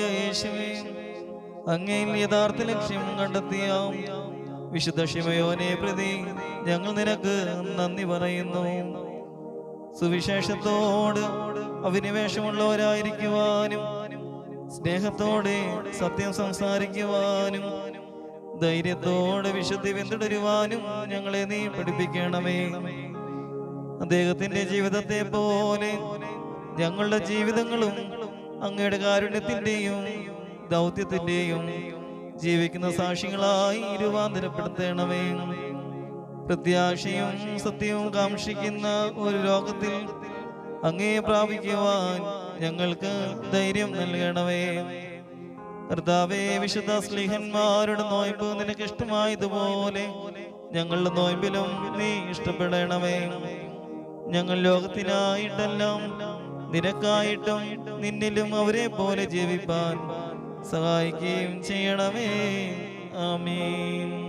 യേശുവേ അങ്ങയിൽ യഥാർത്ഥ ലക്ഷ്യം കണ്ടെത്തിയ വിശുദ്ധ ശിവയോനെ പ്രതി ഞങ്ങൾ നിനക്ക് നന്ദി പറയുന്നു. സുവിശേഷത്തോട് അഭിനിവേശമുള്ളവരായിരിക്കുവാനും സ്നേഹത്തോടെ സത്യം സംസാരിക്കുവാനും ധൈര്യത്തോടെ വിശുദ്ധി പിന്തുടരുവാനും ഞങ്ങളെ നീ പഠിപ്പിക്കണമേ. അദ്ദേഹത്തിന്റെ ജീവിതത്തെ പോലെ ഞങ്ങളുടെ ജീവിതങ്ങളും അങ്ങയുടെ കാരുണ്യത്തിന്റെയും ദൗത്യത്തിന്റെയും ജീവിക്കുന്ന സാക്ഷികളായി രൂപാന്തരപ്പെടുത്തണമേ. പ്രത്യാശയും സത്യവും കാക്ഷിക്കുന്ന ഒരു ലോകത്തിൽ അങ്ങേ പ്രാപിക്കുവാൻ ഞങ്ങൾക്ക് ധൈര്യം നൽകണമേ. കർത്താവേ വിശുദ്ധ സ്ലിഹന്മാരുടെ നോയമ്പ് നിനക്ക് ഇഷ്ടമായതുപോലെ ഞങ്ങളുടെ നോയമ്പിലും നീ ഇഷ്ടപ്പെടണമേ. ഞങ്ങൾ ലോകത്തിനായിട്ടെല്ലാം നിനക്കായിട്ടും നിന്നിലും അവരെ പോലെ ജീവിപ്പാൻ സഹായിക്കുകയും ചെയ്യണമേ. ആമീൻ.